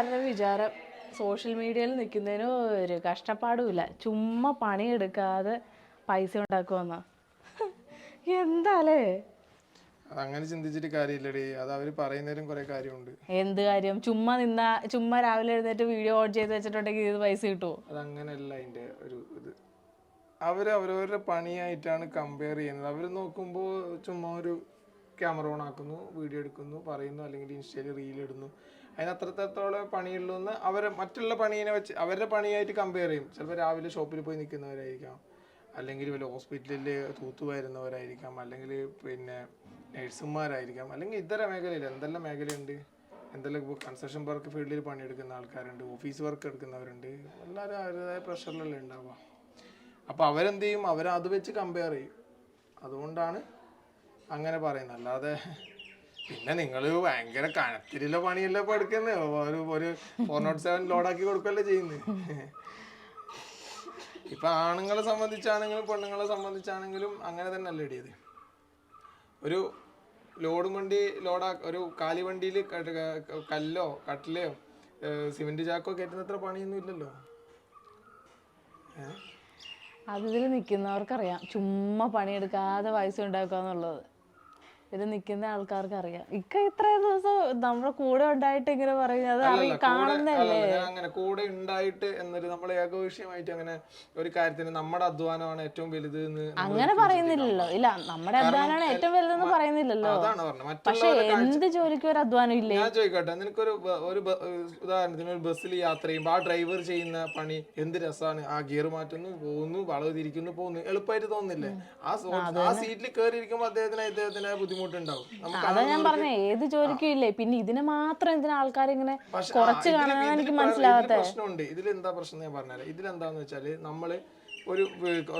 ആരുടെ വിചാരം സോഷ്യൽ മീഡിയയിൽ നിൽക്കുന്നതിന് ഒരു കഷ്ടപ്പാടുമില്ല. ചുമ്മാ പണിയെടുക്കാതെ പൈസ ഉണ്ടാക്കുമെന്ന എന്താലേ? അങ്ങനെ ചിന്തിച്ചിട്ട് കാര്യമില്ലടി. അത് അവർ പറയുന്നതിലും കുറെ കാര്യമുണ്ട്. എന്ത് കാര്യം? ചുമ്മാ നിന്ന ചുമ്മാ രാവിലെ എഴുന്നേറ്റ് വീഡിയോ ഓൺ ചെയ്ത് വെച്ചിട്ടുണ്ടെങ്കിൽ ഇത് പൈസ കിട്ടുമോ അതങ്ങനെയല്ല അതിന്റെ ഒരു ഇത്. അവർ അവരവരുടെ പണിയായിട്ടാണ് കമ്പയർ ചെയ്യുന്നത്. അവർ നോക്കുമ്പോൾ ചുമ്മാ ഒരു ക്യാമറ ഓൺ ആക്കുന്നു വീഡിയോ എടുക്കുന്നു പറയുന്നു അല്ലെങ്കിൽ ഇൻസ്റ്റയിൽ റീൽ ഇടുന്നു. അതിന് അത്രത്തോളം പണിയുള്ളൂ എന്ന് അവരെ മറ്റുള്ള പണീനെ വെച്ച് അവരുടെ പണിയായിട്ട് കമ്പയർ ചെയ്യും. ചിലപ്പോൾ രാവിലെ ഷോപ്പിൽ പോയി നിൽക്കുന്നവരായിരിക്കാം അല്ലെങ്കിൽ വല്ല ഹോസ്പിറ്റലിൽ തൂത്തു വരുന്നവരായിരിക്കാം അല്ലെങ്കിൽ പിന്നെ നഴ്സുമാരായിരിക്കാം അല്ലെങ്കിൽ ഇതര മേഖലയിൽ എന്തെല്ലാം മേഖലയുണ്ട്? എന്തെല്ലാം ഇപ്പോൾ കൺസ്ട്രക്ഷൻ വർക്ക് ഫീൽഡിൽ പണിയെടുക്കുന്ന ആൾക്കാരുണ്ട്? ഓഫീസ് വർക്ക് എടുക്കുന്നവരുണ്ട്? എല്ലാവരും അവരുടേതായ പ്രഷറിലല്ലേ ഉണ്ടാവുക. അപ്പോൾ അവരെന്ത് ചെയ്യും? അവരത് വെച്ച് കമ്പയർ ചെയ്യും. അതുകൊണ്ടാണ് അങ്ങനെ പറയുന്നത്. അല്ലാതെ പിന്നെ നിങ്ങൾ ഭയങ്കര കനത്തിലുള്ള പണിയല്ലേ ഇപ്പൊ എടുക്കുന്നത് ഒരു ഒരു ഫോർ നോട്ട് സെവൻ ലോഡാക്കി കൊടുക്കല്ലേ ചെയ്യുന്നത് ഇപ്പൊ ആണുങ്ങളെ സംബന്ധിച്ചാണെങ്കിലും പെണ്ണുങ്ങളെ സംബന്ധിച്ചാണെങ്കിലും അങ്ങനെ തന്നെ അല്ലേ ഇടിയത്. ഒരു ലോഡ് വണ്ടി ലോഡാ ഒരു കാലി വണ്ടിയിൽ കല്ലോ കട്ടിലയോ സിമെന്റ് ചാക്കോ കയറ്റുന്നത്ര പണിയൊന്നും ഇല്ലല്ലോ. അതിൽ നിൽക്കുന്നവർക്കറിയാം ചുമ്മാ പണിയെടുക്കാതെ പൈസ ഉണ്ടാക്കുക എന്നുള്ളത് ഇത് നിൽക്കുന്ന ആൾക്കാർക്ക് അറിയാം. ഇക്ക ഇത്രയും ദിവസം നമ്മുടെ കൂടെ ഉണ്ടായിട്ട് ഇങ്ങനെ പറയുന്നത് അത് കാണുന്നല്ലേ അങ്ങനെ കൂടെ ഉണ്ടായിട്ട് എന്നൊരു നമ്മൾ ഏകോപക്ഷീയമായിട്ട് അങ്ങനെ ഒരു കാര്യത്തിന് നമ്മുടെ അധ്വാനമാണ് ഏറ്റവും വലുത് എന്ന് അങ്ങനെ പറയുന്നില്ലല്ലോ. ഇല്ല നമ്മുടെ അധ്വാനമാണ് ഏറ്റവും വലുതെന്ന് പറയുന്നില്ലല്ലോ. അതാണ് പറഞ്ഞത്. പക്ഷെ എന്ത് ജോലിക്ക് ഒരു അധ്വാനം ഇല്ലേ? ഞാൻ ചോദിക്കട്ടെ നിനക്കൊരു ഒരു ഉദാഹരണത്തിന് ഒരു ബസ്സിൽ യാത്ര ചെയ്യുമ്പോൾ ആ ഡ്രൈവർ ചെയ്യുന്ന പണി എന്ത് രസമാണ് ആ ഗിയർ മാറ്റുന്നു പോകുന്നു വളവ് തിരിക്കുന്നു പോകുന്നു. എളുപ്പമായിട്ട് തോന്നുന്നില്ലേ? ആ സീറ്റിൽ കയറി ഇരിക്കുമ്പോൾ അദ്ദേഹത്തിന് അദ്ദേഹത്തിന് ബുദ്ധിമുട്ടുണ്ടാവും. അതാ ഞാൻ പറഞ്ഞ ഏത് ജോലിക്കും ഇല്ലേ പിന്നെ ഇതിന് മാത്രം എന്തിനാ ആൾക്കാർ ഇങ്ങനെ കുറച്ച് കാണാൻ എനിക്ക് മനസ്സിലാവാത്ത. പ്രശ്നമുണ്ട്. ഇതിൽ എന്താ പ്രശ്നം ഞാൻ പറഞ്ഞുതരാം ഇതിലെന്താന്ന് വെച്ചാൽ നമ്മൾ ഒരു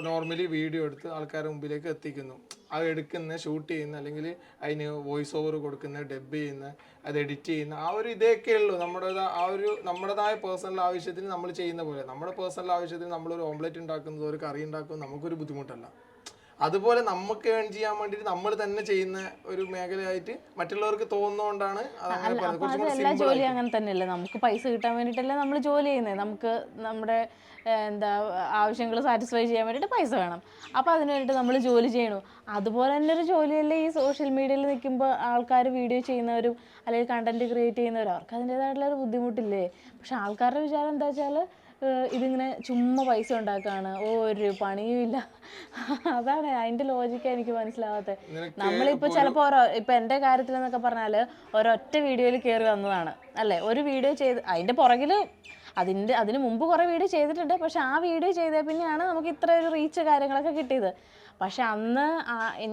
നോർമലി വീഡിയോ എടുത്ത് ആൾക്കാരുടെ മുമ്പിലേക്ക് എത്തിക്കുന്നു. അത് എടുക്കുന്ന ഷൂട്ട് ചെയ്യുന്ന അല്ലെങ്കിൽ അതിന് വോയിസ് ഓവർ കൊടുക്കുന്ന ഡബ് ചെയ്യുന്ന അത് എഡിറ്റ് ചെയ്യുന്ന ആ ഒരു ഇതൊക്കെ ഉള്ളൂ. നമ്മുടെ ആ ഒരു നമ്മുടേതായ പേഴ്സണൽ ആവശ്യത്തിന് നമ്മൾ ചെയ്യുന്ന പോലെ. നമ്മുടെ പേഴ്സണൽ ആവശ്യത്തിന് നമ്മളൊരു ഓംലെറ്റ് ഉണ്ടാക്കുന്നതോ ഒരു കറി ഉണ്ടാക്കുന്നത് നമുക്കൊരു ബുദ്ധിമുട്ടല്ല. അതുപോലെ നമുക്ക് ഏൺ ചെയ്യാൻ വേണ്ടിയിട്ട് നമ്മൾ തന്നെ ചെയ്യുന്ന ഒരു മേഖലയായിട്ട് മറ്റുള്ളവർക്ക് തോന്നുന്നോണ്ടാണ് എല്ലാ ജോലി ജോലിയും അങ്ങനെ തന്നെയല്ലേ? നമുക്ക് പൈസ കിട്ടാൻ വേണ്ടിയിട്ടല്ലേ നമ്മൾ ജോലി ചെയ്യുന്നത് നമുക്ക് നമ്മുടെ എന്താ ആവശ്യങ്ങൾ സാറ്റിസ്ഫൈ ചെയ്യാൻ വേണ്ടിയിട്ട് പൈസ വേണം. അപ്പോൾ അതിന് വേണ്ടിയിട്ട് നമ്മൾ ജോലി ചെയ്യണു. അതുപോലെ തന്നെ ഒരു ജോലിയല്ലേ ഈ സോഷ്യൽ മീഡിയയിൽ നിൽക്കുമ്പോൾ ആൾക്കാർ വീഡിയോ ചെയ്യുന്നവരും അല്ലെങ്കിൽ കണ്ടന്റ് ക്രിയേറ്റ് ചെയ്യുന്നവരും അവർക്ക് അതിന്റെതായിട്ടുള്ള ഒരു ബുദ്ധിമുട്ടില്ലേ? പക്ഷെ ആൾക്കാരുടെ വിചാരം എന്താ വെച്ചാൽ ഇതിങ്ങനെ ചുമ്മാ പൈസ ഉണ്ടാക്കാണ്. ഓ ഒരു പണിയുമില്ല അതാണ് അതിന്റെ ലോജിക്ക് എനിക്ക് മനസ്സിലാവാത്തത് നമ്മളിപ്പോ ചിലപ്പോ ഓരോ ഇപ്പൊ എന്റെ കാര്യത്തിൽ എന്നൊക്കെ പറഞ്ഞാൽ ഒരൊറ്റ വീഡിയോയിൽ കയറി വന്നതാണ്. അല്ലെ? ഒരു വീഡിയോ ചെയ്ത് അതിന്റെ പുറകിൽ അതിന്റെ അതിന് മുമ്പ് കുറെ വീഡിയോ ചെയ്തിട്ടുണ്ട്. പക്ഷെ ആ വീഡിയോ ചെയ്ത പിന്നെയാണ് നമുക്ക് ഇത്ര ഒരു റീച്ച് കാര്യങ്ങളൊക്കെ കിട്ടിയത്. പക്ഷെ അന്ന്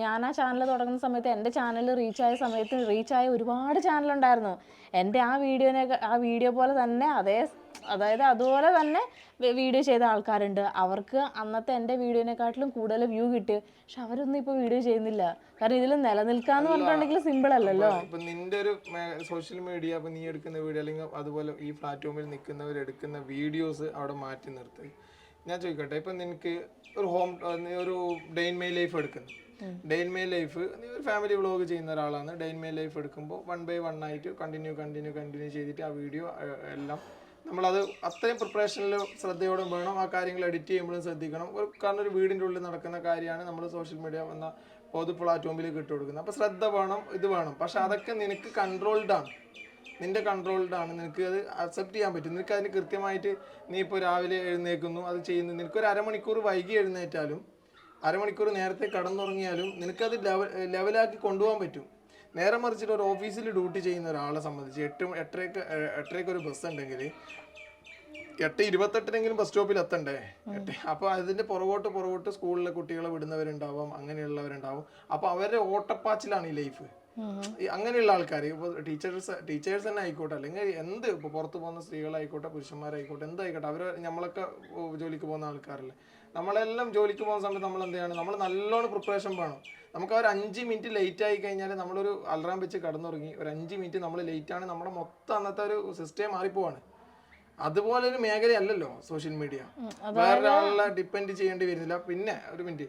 ഞാൻ ആ ചാനൽ തുടങ്ങുന്ന സമയത്ത് എന്റെ ചാനൽ റീച്ചായ സമയത്ത് റീച്ചായ ഒരുപാട് ചാനലുണ്ടായിരുന്നു എന്റെ ആ വീഡിയോനെ ആ വീഡിയോ പോലെ തന്നെ അതേ അതായത് അതുപോലെ തന്നെ വീഡിയോ ചെയ്ത ആൾക്കാരുണ്ട്. അവർക്ക് അന്നത്തെ എന്റെ വീഡിയോനെക്കാട്ടിലും കൂടുതൽ വ്യൂ കിട്ടി. പക്ഷെ അവരൊന്നും ഇപ്പോൾ വീഡിയോ ചെയ്യുന്നില്ല. കാരണം ഇതിൽ നിലനിൽക്കാന്ന് പറഞ്ഞിട്ടുണ്ടെങ്കിൽ സിമ്പിൾ അല്ലല്ലോ. ഇപ്പൊ നിന്റെ ഒരു സോഷ്യൽ മീഡിയ അപ്പൊ നീ എടുക്കുന്ന വീഡിയോ അല്ലെങ്കിൽ അതുപോലെ ഈ പ്ലാറ്റ്ഫോമിൽ നിൽക്കുന്നവർ എടുക്കുന്ന വീഡിയോസ് അവിടെ മാറ്റി നിർത്തി. ഞാൻ ചോദിക്കട്ടെ ഇപ്പൊ നിനക്ക് ഒരു ഹോം ഒരു ഡെയിൻ മൈ ലൈഫ് എടുക്കുന്നു. ഡെയിൻ മൈ ലൈഫ് നീ ഒരു ഫാമിലി വ്ളോഗ് ചെയ്യുന്ന ഒരാളാണ്. ഡെയിൻ മൈ ലൈഫ് എടുക്കുമ്പോൾ വൺ ബൈ വൺ ആയിട്ട് കണ്ടിന്യൂ കണ്ടിന്യൂ കണ്ടിന്യൂ ചെയ്തിട്ട് ആ വീഡിയോ എല്ലാം നമ്മളത് അത്രയും പ്രിപ്പറേഷനിൽ ശ്രദ്ധയോടെ വേണം. ആ കാര്യങ്ങൾ എഡിറ്റ് ചെയ്യുമ്പോഴും ശ്രദ്ധിക്കണം. ഒരു കാരണം ഒരു വീടിന്റെ ഉള്ളിൽ നടക്കുന്ന കാര്യമാണ് നമ്മൾ സോഷ്യൽ മീഡിയ എന്ന പൊതു പ്ലാറ്റ്ഫോമിലേക്ക് ഇട്ട് കൊടുക്കുന്നത്. അപ്പോൾ ശ്രദ്ധ വേണം ഇത് വേണം. പക്ഷെ അതൊക്കെ നിനക്ക് കൺട്രോൾഡ് ആണ്. നിന്റെ കൺട്രോൾഡ് ആണ് നിനക്ക് അത് അക്സെപ്റ്റ് ചെയ്യാൻ പറ്റും. നിനക്ക് അതിന് കൃത്യമായിട്ട് നീ ഇപ്പോൾ രാവിലെ എഴുന്നേക്കുന്നു അത് ചെയ്യുന്നു. നിനക്ക് ഒരു അരമണിക്കൂർ വൈകി എഴുന്നേറ്റാലും അരമണിക്കൂർ നേരത്തെ കടന്നുറങ്ങിയാലും നിനക്കത് ലെവൽ ലെവലാക്കി കൊണ്ടുപോകാൻ പറ്റും. നേരെ മറിച്ചിട്ട് ഒരു ഓഫീസിൽ ഡ്യൂട്ടി ചെയ്യുന്ന ഒരാളെ സംബന്ധിച്ച് എട്ട് എട്ടരയ്ക്ക് എട്ടരയ്ക്ക് ഒരു ബസ് ഉണ്ടെങ്കിൽ എട്ട് ഇരുപത്തെട്ടിനെങ്കിലും ബസ് സ്റ്റോപ്പിൽ എത്തണ്ടേ? എട്ട് അപ്പോൾ അതിന്റെ പുറകോട്ട് പുറകോട്ട് സ്കൂളിലെ കുട്ടികളെ വിടുന്നവരുണ്ടാവാം അങ്ങനെയുള്ളവരുണ്ടാവും. അപ്പോൾ അവരുടെ ഓട്ടപ്പാച്ചിലാണ് ഈ ലൈഫ് അങ്ങനെയുള്ള ആൾക്കാർ ഇപ്പോൾ ടീച്ചേഴ്സ് ടീച്ചേഴ്സ് തന്നെ ആയിക്കോട്ടെ അല്ലെങ്കിൽ എന്ത് ഇപ്പോൾ പുറത്ത് പോകുന്ന സ്ത്രീകളായിക്കോട്ടെ പുരുഷന്മാരായിക്കോട്ടെ എന്തായിക്കോട്ടെ അവർ നമ്മളൊക്കെ ജോലിക്ക് പോകുന്ന ആൾക്കാരല്ലേ. നമ്മളെല്ലാം ജോലിക്ക് പോകുന്ന സമയത്ത് നമ്മൾ എന്ത് നമ്മൾ നല്ലോണം പ്രിപ്പറേഷൻ വേണം. നമുക്ക് ആ ഒരു അഞ്ച് മിനിറ്റ് ലേറ്റ് ആയി കഴിഞ്ഞാൽ നമ്മളൊരു അലറാം വെച്ച് കടന്നുറങ്ങി ഒരു അഞ്ച് മിനിറ്റ് നമ്മൾ ലേറ്റ് ആണ് നമ്മുടെ മൊത്തം അന്നത്തെ ഒരു സിസ്റ്റം മാറിപ്പോവാണ്. അതുപോലെ ഒരു മേഖലയല്ലല്ലോ സോഷ്യൽ മീഡിയ. വേറൊരാളെ ഡിപ്പെൻഡ് ചെയ്യേണ്ടി വരുന്നില്ല. പിന്നെ ഒരു മിനിറ്റ്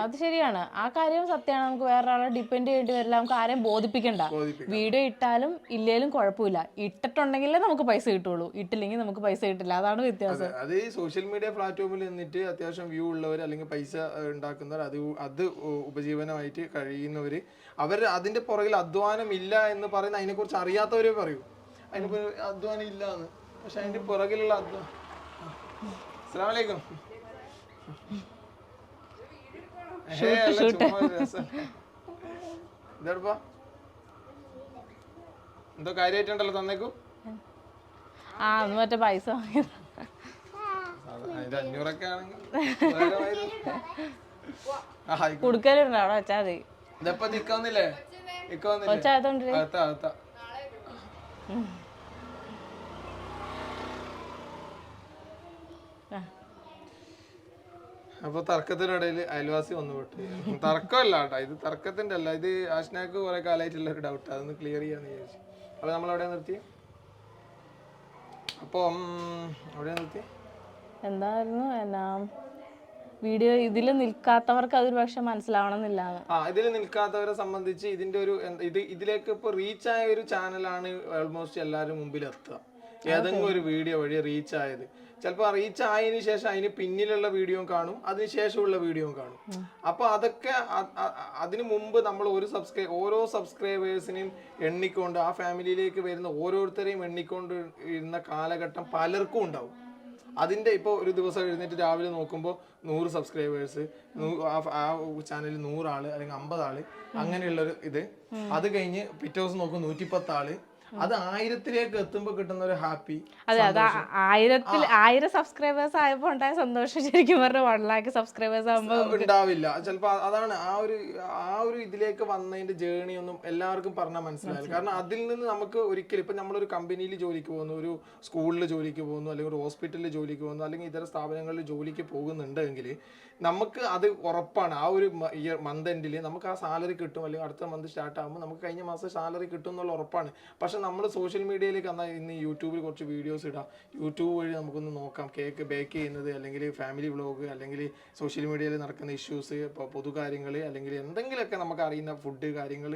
അത് ശരിയാണ്. ആ കാര്യം സത്യമാണ്. നമുക്ക് വേറൊരാളെ ഡിപ്പെൻഡ് ചെയ്യേണ്ടി വരില്ല. നമുക്ക് ആരെയും ബോധിപ്പിക്കണ്ട. ബോധിപ്പിക്കാം വീഡിയോ ഇട്ടാലും ഇല്ലേലും കുഴപ്പമില്ല. ഇട്ടിട്ടുണ്ടെങ്കിലേ നമുക്ക് പൈസ കിട്ടുള്ളൂ. ഇട്ടില്ലെങ്കിൽ നമുക്ക് പൈസ കിട്ടില്ല. അതാണ് വ്യത്യാസം. അതെ. ഈ സോഷ്യൽ മീഡിയ പ്ലാറ്റ്ഫോമിൽ നിന്നിട്ട് അത്യാവശ്യം വ്യൂ ഉള്ളവർ അല്ലെങ്കിൽ പൈസ ഉണ്ടാക്കുന്നവർ അത് അത് ഉപജീവനമായിട്ട് കഴിയുന്നവർ അവർ അതിന്റെ പുറകിൽ അധ്വാനം ഇല്ല എന്ന് പറയുന്ന അതിനെക്കുറിച്ച് അറിയാത്തവരെ പറയൂ. അതിനെ പുറ- അധ്വാനം ഇല്ല എന്ന് പക്ഷെ അതിന്റെ പുറകിലുള്ള അസ്സലാമലൈക്കും. എന്തോ കാര്യമായിട്ടുണ്ടല്ലോ തന്നേക്കൂ? ആ അന്ന് മറ്റേ പൈസ അഞ്ഞൂറൊക്കെ ആണെങ്കിൽ ഉപകാരമായിരുന്നു. ആ, ആയിക്കോട്ടെ. കൊടുക്കലുണ്ട് അവിടെ വെച്ചാൽ മതി. ഇതപ്പൊ നിക്കാന്നില്ലേ നിക്കാന്നില്ലേ ഒച്ചായതുകൊണ്ട് അകത്ത. അപ്പൊ തർക്കത്തിനിടയിൽ അയൽവാസി വന്നു വിട്ടു തർക്കമല്ല കേട്ടോ. ഇത് തർക്കത്തിന്റെ അല്ല. ഇത് ആഷ്നാക്ക് കുറെ കാലമായിട്ടുള്ള ഒരു ഡൗട്ട് അതൊന്ന് ക്ലിയർ ചെയ്യാന്ന് വിചാരിച്ചു. അപ്പൊ നമ്മൾ അവിടെ നിർത്തി. അപ്പം അവിടെ നിർത്തി. എന്തായിരുന്നു? എന്നാ വീഡിയോ ഇതിൽ നിൽക്കാത്തവർക്ക് അതൊരു പക്ഷെ മനസ്സിലാവണമെന്നില്ല. ആ ഇതിൽ നിൽക്കാത്തവരെ സംബന്ധിച്ച് ഇതിന്റെ ഒരു ഇത് ഇതിലേക്ക് ഇപ്പൊ റീച്ച് ആയ ഒരു ചാനലാണ് ഓൾമോസ്റ്റ് എല്ലാവരും മുമ്പിൽ എത്തുക ഏതെങ്കിലും ഒരു വീഡിയോ വഴി റീച്ച് ആയത് ചിലപ്പോൾ റീച്ച് ആയതിനു ശേഷം അതിന് പിന്നിലുള്ള വീഡിയോ കാണും അതിന് ശേഷമുള്ള വീഡിയോ കാണും. അപ്പോൾ അതൊക്കെ അതിനു മുമ്പ് നമ്മൾ ഒരു സബ്സ്ക്രൈ ഓരോ സബ്സ്ക്രൈബേഴ്സിനെയും എണ്ണിക്കൊണ്ട് ആ ഫാമിലിയിലേക്ക് വരുന്ന ഓരോരുത്തരെയും എണ്ണിക്കൊണ്ട് ഇരുന്ന കാലഘട്ടം പലർക്കും ഉണ്ടാവും. അതിന്റെ ഇപ്പോൾ ഒരു ദിവസം എഴുന്നേറ്റ് രാവിലെ നോക്കുമ്പോൾ നൂറ് സബ്സ്ക്രൈബേഴ്സ് ആ ചാനലിൽ നൂറാൾ അല്ലെങ്കിൽ അമ്പത് ആൾ അങ്ങനെയുള്ളൊരു ഇത്. അത് കഴിഞ്ഞ് പിറ്റേ ദിവസം നോക്കും നൂറ്റിപ്പത്താൾ അത് ആയിരത്തിലേക്ക് എത്തുമ്പോൾ കിട്ടുന്ന ഒരു ഹാപ്പി അതെ അത് ആയിരത്തിൽ ആയിരം സബ്സ്ക്രൈബേഴ്സ് ആയപ്പോൾ ഉണ്ടായ സന്തോഷം ശരിക്കും പറഞ്ഞാൽ വൺ ലാക്ക് സബ്സ്ക്രൈബേഴ്സ് ആകുമ്പോൾ ഉണ്ടാവില്ല. ചിലപ്പോൾ അതാണ് ആ ഒരു ആ ഒരു ഇതിലേക്ക് വന്നതിന്റെ ജേണി ഒന്നും എല്ലാവർക്കും പറഞ്ഞാൽ മനസ്സിലായില്ല കാരണം അതിൽ നിന്ന് നമുക്ക് ഒരിക്കലും ഇപ്പം നമ്മളൊരു കമ്പനിയിൽ ജോലിക്ക് പോകുന്നു ഒരു സ്കൂളിൽ ജോലിക്ക് പോകുന്നു അല്ലെങ്കിൽ ഒരു ഹോസ്പിറ്റലിൽ ജോലിക്ക് പോകുന്നു അല്ലെങ്കിൽ ഇതര സ്ഥാപനങ്ങളിൽ ജോലിക്ക് പോകുന്നുണ്ടെങ്കിൽ നമുക്ക് അത് ഉറപ്പാണ്. ആ ഒരു മന്ത് എൻഡിൽ നമുക്ക് ആ സാലറി കിട്ടും. അല്ലെങ്കിൽ അടുത്ത മന്ത് സ്റ്റാർട്ട് ആകുമ്പോൾ നമുക്ക് കഴിഞ്ഞ മാസം സാലറി കിട്ടും എന്നുള്ള ഉറപ്പാണ്. പക്ഷെ നമ്മൾ സോഷ്യൽ മീഡിയയിലേക്ക് എന്നാൽ ഇന്ന് യൂട്യൂബിൽ കുറച്ച് വീഡിയോസ് ഇടാം. യൂട്യൂബ് വഴി നമുക്കൊന്ന് നോക്കാം. കേക്ക് ബേക്ക് ചെയ്യുന്നത് അല്ലെങ്കിൽ ഫാമിലി വ്ലോഗ് അല്ലെങ്കിൽ സോഷ്യൽ മീഡിയയിൽ നടക്കുന്ന ഇഷ്യൂസ് ഇപ്പോൾ പൊതുകാര്യങ്ങൾ അല്ലെങ്കിൽ എന്തെങ്കിലുമൊക്കെ നമുക്ക് അറിയുന്ന ഫുഡ് കാര്യങ്ങൾ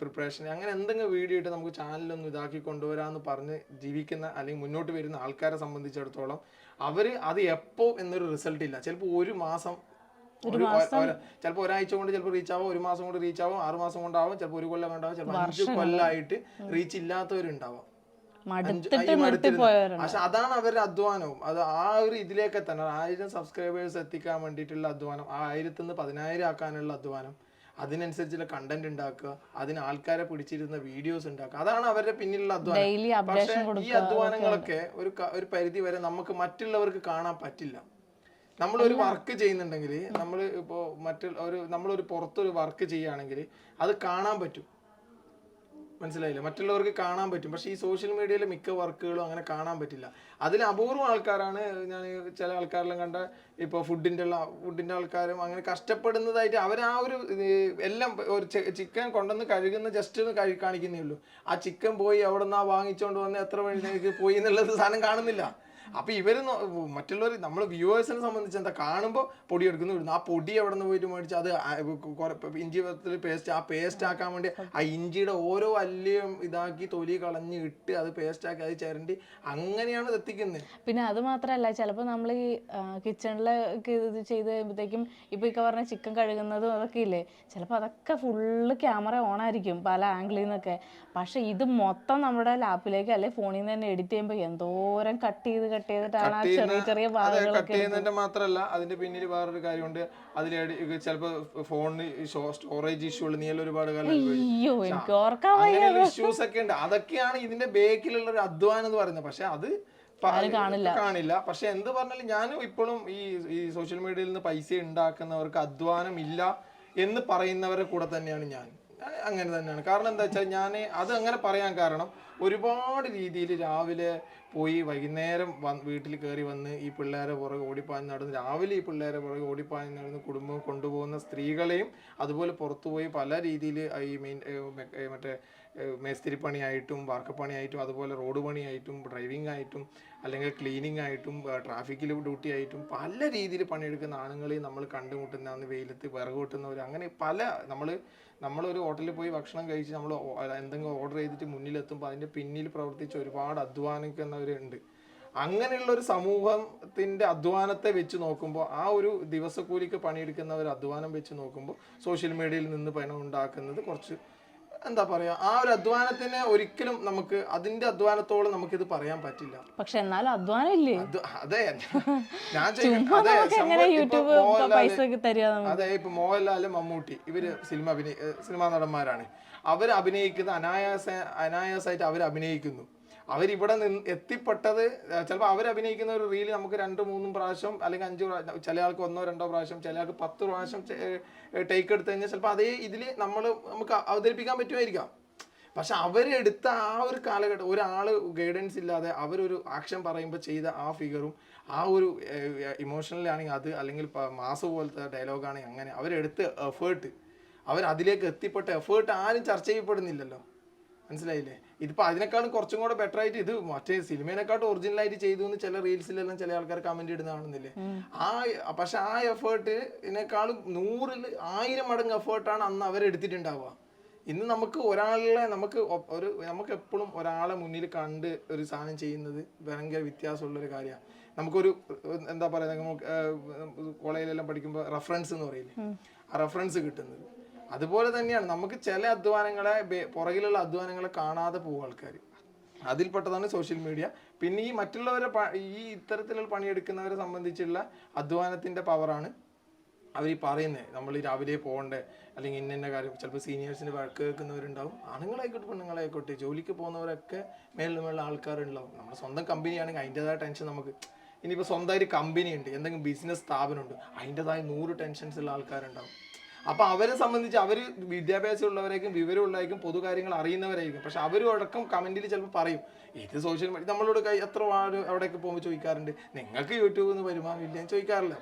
പ്രിപ്പറേഷൻ അങ്ങനെ എന്തെങ്കിലും വീഡിയോ ഇട്ട് നമുക്ക് ചാനലൊന്നും ഇതാക്കി കൊണ്ടുവരാമെന്ന് പറഞ്ഞ് ജീവിക്കുന്ന അല്ലെങ്കിൽ മുന്നോട്ട് വരുന്ന ആൾക്കാരെ സംബന്ധിച്ചിടത്തോളം അവർ അത് എപ്പോ എന്നൊരു റിസൾട്ട് ഇല്ല. ചിലപ്പോൾ ഒരു മാസം ചിലപ്പോൾ ഒരാഴ്ച കൊണ്ട് ചിലപ്പോൾ റീച്ച് ആവും ഒരു മാസം കൊണ്ട് റീച്ച് ആവും ആറ് മാസം കൊണ്ടാവും ചിലപ്പോൾ ഒരു കൊല്ലം കൊണ്ടാവും ചിലപ്പോൾ അഞ്ച് കൊല്ലമായിട്ട് റീച്ച് ഇല്ലാത്തവരുണ്ടാവാം. പക്ഷെ അതാണ് അവരുടെ അധ്വാനവും. അത് ആ ഒരു ഇതിലേക്ക് തന്നെ ആയിരം സബ്സ്ക്രൈബേഴ്സ് എത്തിക്കാൻ വേണ്ടിയിട്ടുള്ള അധ്വാനം ആ ആയിരത്തി നിന്ന് പതിനായിരം ആക്കാനുള്ള അധ്വാനം. അതിനനുസരിച്ചുള്ള കണ്ടന്റ് ഉണ്ടാക്കുക അതിന് ആൾക്കാരെ പിടിച്ചിരുന്ന വീഡിയോസ് ഉണ്ടാക്കുക. അതാണ് അവരുടെ പിന്നിലുള്ള അധ്വാനം. പക്ഷെ ഈ അധ്വാനങ്ങളൊക്കെ ഒരു ഒരു പരിധി വരെ നമുക്ക് മറ്റുള്ളവർക്ക് കാണാൻ പറ്റില്ല. നമ്മളൊരു വർക്ക് ചെയ്യുന്നുണ്ടെങ്കിൽ നമ്മൾ ഇപ്പോൾ മറ്റുള്ള ഒരു നമ്മളൊരു പുറത്തൊരു വർക്ക് ചെയ്യുകയാണെങ്കിൽ അത് കാണാൻ പറ്റും. മനസ്സിലായില്ല? മറ്റുള്ളവർക്ക് കാണാൻ പറ്റും. പക്ഷേ ഈ സോഷ്യൽ മീഡിയയിലെ മിക്ക വർക്കുകളും അങ്ങനെ കാണാൻ പറ്റില്ല. അതിൽ അപൂർവം ആൾക്കാരാണ് ഞാൻ ചില ആൾക്കാരെല്ലാം കണ്ട ഇപ്പോൾ ഫുഡിന്റെ ഉള്ള ഫുഡിന്റെ ആൾക്കാരും അങ്ങനെ കഷ്ടപ്പെടുന്നതായിട്ട് അവർ ആ ഒരു എല്ലാം ഒരു ചിക്കൻ കൊണ്ടുവന്ന് കഴുകുന്ന ജസ്റ്റ് ഒന്ന് കഴി കാണിക്കുന്നേ ഉള്ളൂ. ആ ചിക്കൻ പോയി അവിടെ നിന്ന് ആ വാങ്ങിച്ചുകൊണ്ട് വന്ന് എത്ര വഴി പോയി എന്നുള്ളത് സാധനം കാണുന്നില്ല. അപ്പൊ ഇവർ മറ്റുള്ളവർ നമ്മൾ വ്യൂവേഴ്സിനെ സംബന്ധിച്ച് എന്താ കാണുമ്പോൾ പൊടി എടുക്കുന്നു ആ പൊടി എവിടെ നിന്ന് പോയിട്ട് മേടിച്ച് അത് ഇഞ്ചി ഇഞ്ചി പേസ്റ്റ് ആ പേസ്റ്റ് ആക്കാൻ വേണ്ടി ആ ഇഞ്ചിയുടെ ഓരോ അല്ലിയും ഇതാക്കി തൊലി കളഞ്ഞ് ഇട്ട് അത് പേസ്റ്റ് ആക്കി അത് ചിരണ്ടി അങ്ങനെയാണ് ഇത് എത്തിക്കുന്നത് പിന്നെ അത് മാത്രമല്ല ചിലപ്പോൾ നമ്മൾ ഈ കിച്ചണിലൊക്കെ ഇത് ചെയ്ത് കഴിയുമ്പോഴത്തേക്കും ഇപ്പോൾ ഇക്ക പറഞ്ഞ ചിക്കൻ കഴുകുന്നതും അതൊക്കെ ഇല്ലേ? ചിലപ്പോൾ അതൊക്കെ ഫുള്ള് ക്യാമറ ഓൺ ആയിരിക്കും പല ആംഗിളിൽ നിന്നൊക്കെ പക്ഷെ ഇത് മൊത്തം നമ്മുടെ ലാപ്പിലേക്ക് അല്ലെ ഫോണിൽ നിന്ന് തന്നെ എഡിറ്റ് ചെയ്യുമ്പോൾ എന്തോരം കട്ട് ചെയ്ത് കട്ട് ചെയ്തിട്ടാണ് ചെറിയ ചെറിയ കട്ട് ചെയ്യുന്നതിന്റെ മാത്രമല്ല അതിന്റെ പിന്നിൽ വേറൊരു കാര്യമുണ്ട്. അതിൽ ചിലപ്പോ ഫോണിന് സ്റ്റോറേജ് ഇഷ്യൂ ഉള്ള നീല ഒരുപാട് കാലം ഇഷ്യൂസ് ഒക്കെ ഉണ്ട്. അതൊക്കെയാണ് ഇതിന്റെ ബേക്കിലുള്ള ഒരു അധ്വാനം എന്ന് പറയുന്നത്. പക്ഷെ അത് കാണില്ല. പക്ഷെ എന്ത് പറഞ്ഞാലും ഞാനും ഇപ്പോഴും ഈ ഈ സോഷ്യൽ മീഡിയയിൽ നിന്ന് പൈസ ഉണ്ടാക്കുന്നവർക്ക് അധ്വാനം ഇല്ല എന്ന് പറയുന്നവരുടെ കൂടെ തന്നെയാണ് ഞാൻ അങ്ങനെ തന്നെയാണ്. കാരണം എന്താ വെച്ചാൽ ഞാൻ അത് അങ്ങനെ പറയാൻ കാരണം ഒരുപാട് രീതിയിൽ രാവിലെ പോയി വൈകുന്നേരം വീട്ടിൽ കയറി വന്ന് ഈ പിള്ളേരെ പുറകെ ഓടിപ്പാഞ്ഞ് നടന്ന് രാവിലെ ഈ പിള്ളേരെ പുറകെ ഓടിപ്പാഞ്ഞ് നടന്ന് കുടുംബം കൊണ്ടുപോകുന്ന സ്ത്രീകളെയും അതുപോലെ പുറത്തുപോയി പല രീതിയിൽ ഈ മീൻ മറ്റേ മേസ്തിരി പണിയായിട്ടും വാർക്കപ്പണിയായിട്ടും അതുപോലെ റോഡ് പണിയായിട്ടും ഡ്രൈവിംഗ് ആയിട്ടും അല്ലെങ്കിൽ ക്ലീനിങ് ആയിട്ടും ട്രാഫിക്കിൽ ഡ്യൂട്ടി ആയിട്ടും പല രീതിയിൽ പണിയെടുക്കുന്ന ആണുങ്ങളെയും നമ്മൾ കണ്ടുമുട്ടുന്ന അന്ന് വെയിലത്ത് വിറക് കൂട്ടുന്നവർ അങ്ങനെ പല നമ്മൾ നമ്മളൊരു ഹോട്ടലിൽ പോയി ഭക്ഷണം കഴിച്ച് നമ്മൾ എന്തെങ്കിലും ഓർഡർ ചെയ്തിട്ട് മുന്നിലെത്തുമ്പോൾ അതിന്റെ പിന്നിൽ പ്രവർത്തിച്ച് ഒരുപാട് അധ്വാനിക്കുന്നവരുണ്ട്. അങ്ങനെയുള്ള ഒരു സമൂഹത്തിന്റെ അധ്വാനത്തെ വെച്ച് നോക്കുമ്പോൾ ആ ഒരു ദിവസക്കൂലിക്ക് പണിയെടുക്കുന്ന ഒരു അധ്വാനം വെച്ച് നോക്കുമ്പോൾ സോഷ്യൽ മീഡിയയിൽ നിന്ന് പണം ഉണ്ടാക്കുന്നത് കുറച്ച് എന്താ പറയാ ആ ഒരു അധ്വാനത്തിനെ ഒരിക്കലും നമുക്ക് അതിന്റെ അധ്വാനത്തോളം നമുക്ക് ഇത് പറയാൻ പറ്റില്ല. പക്ഷെ എന്നാലും അധ്വാനം ഇല്ലേ? അതെ ഞാൻ അതെ ഇപ്പൊ മോഹൻലാൽ മമ്മൂട്ടി ഇവർ സിനിമ അഭിനയ സിനിമാ നടന്മാരാണ്. അവർ അഭിനയിക്കുന്ന അനായാസ അനായാസമായിട്ട് അവർ അഭിനയിക്കുന്നു. അവരിവിടെ നിന്ന് എത്തിപ്പെട്ടത് ചിലപ്പോൾ അവർ അഭിനയിക്കുന്ന ഒരു റീൽ നമുക്ക് രണ്ട് മൂന്നും പ്രാവശ്യം അല്ലെങ്കിൽ അഞ്ച് പ്രാവശ്യം ചില ആൾക്ക് ഒന്നോ രണ്ടോ പ്രാവശ്യം ചില ആൾക്ക് പത്ത് പ്രാവശ്യം ടേക്ക് എടുത്തു കഴിഞ്ഞാൽ ചിലപ്പോൾ അതേ ഇതിൽ നമ്മൾ നമുക്ക് അവതരിപ്പിക്കാൻ പറ്റുമായിരിക്കാം. പക്ഷെ അവരെടുത്ത ആ ഒരു കാലഘട്ടം ഒരാൾ ഗൈഡൻസ് ഇല്ലാതെ അവരൊരു ആക്ഷൻ പറയുമ്പോൾ ചെയ്ത ആ ഫിഗറും ആ ഒരു ഇമോഷണലാണെങ്കിൽ അത് അല്ലെങ്കിൽ മാസ് പോലത്തെ ഡയലോഗാണെങ്കിൽ അങ്ങനെ അവരെടുത്ത എഫേർട്ട് അവർ അതിലേക്ക് എത്തിപ്പെട്ട എഫേർട്ട് ആരും ചർച്ച ചെയ്യപ്പെടുന്നില്ലല്ലോ. മനസ്സിലായില്ലേ? ഇതിപ്പോൾ അതിനേക്കാളും കുറച്ചും കൂടെ ബെറ്റർ ആയിട്ട് ഇത് മറ്റേ സിനിമേനെക്കാട്ടും ഒറിജിനൽ ആയിട്ട് ചെയ്തു എന്ന് ചില റീൽസിലെല്ലാം ചില ആൾക്കാർ കമന്റ് ഇടുന്ന കാണുന്നില്ലേ? ആ പക്ഷെ ആ എഫേർട്ട് ഇതിനേക്കാളും നൂറിൽ ആയിരം മടങ്ങ് എഫേർട്ടാണ് അന്ന് അവരെടുത്തിട്ടുണ്ടാവുക ഇന്ന് നമുക്ക് ഒരാളെ നമുക്ക് ഒരു നമുക്ക് എപ്പോഴും ഒരാളെ മുന്നിൽ കണ്ട് ഒരു സാധനം ചെയ്യുന്നത് ഭയങ്കര വ്യത്യാസമുള്ള ഒരു കാര്യമാണ് നമുക്കൊരു എന്താ പറയുക നമുക്ക് കോളേജിലെല്ലാം പഠിക്കുമ്പോൾ റെഫറൻസ് എന്ന് പറയില്ലേ? ആ റെഫറൻസ് കിട്ടുന്നത്. അതുപോലെ തന്നെയാണ്. നമുക്ക് ചില അധ്വാനങ്ങളെ പുറകിലുള്ള അധ്വാനങ്ങളെ കാണാതെ പോകും ആൾക്കാർ അതിൽപ്പെട്ടതാണ് സോഷ്യൽ മീഡിയ പിന്നെ ഈ മറ്റുള്ളവരെ ഈ ഇത്തരത്തിലുള്ള പണിയെടുക്കുന്നവരെ സംബന്ധിച്ചുള്ള അധ്വാനത്തിന്റെ പവറാണ് അവർ ഈ പറയുന്നത് നമ്മൾ രാവിലെ പോകണ്ടേ? അല്ലെങ്കിൽ ഇന്ന ഇന്ന കാര്യം. ചിലപ്പോൾ സീനിയേഴ്സിന് വഴക്ക് കേൾക്കുന്നവരുണ്ടാവും. ആണുങ്ങളായിക്കോട്ടെ പെണ്ണുങ്ങളായിക്കോട്ടെ ജോലിക്ക് പോകുന്നവരൊക്കെ മേളിൽ മേളിൽ ആൾക്കാരുണ്ടാവും. നമ്മുടെ സ്വന്തം കമ്പനിയാണെങ്കിൽ അതിന്റെതായ ടെൻഷൻ നമുക്ക്. ഇനിയിപ്പോൾ സ്വന്തമായിട്ട് കമ്പനി ഉണ്ട്. എന്തെങ്കിലും ബിസിനസ് സ്ഥാപനമുണ്ട്. അതിന്റെതായ നൂറ് ടെൻഷൻസ് ഉള്ള ആൾക്കാരുണ്ടാവും. അപ്പോൾ അവരെ സംബന്ധിച്ച് അവർ വിദ്യാഭ്യാസം ഉള്ളവരേക്കും വിവരമുള്ളതായിരിക്കും പൊതു കാര്യങ്ങൾ അറിയുന്നവരായിരിക്കും പക്ഷെ അവരും അടക്കം കമന്റിൽ ചിലപ്പോൾ പറയും ഇത് സോഷ്യൽ മീഡിയ നമ്മളോട് കൈ എത്ര ആൾ അവിടെയൊക്കെ പോകുമ്പോൾ ചോദിക്കാറുണ്ട് നിങ്ങൾക്ക് യൂട്യൂബിൽ നിന്ന് വരുമാനമില്ല എന്ന് ചോദിക്കാറില്ല.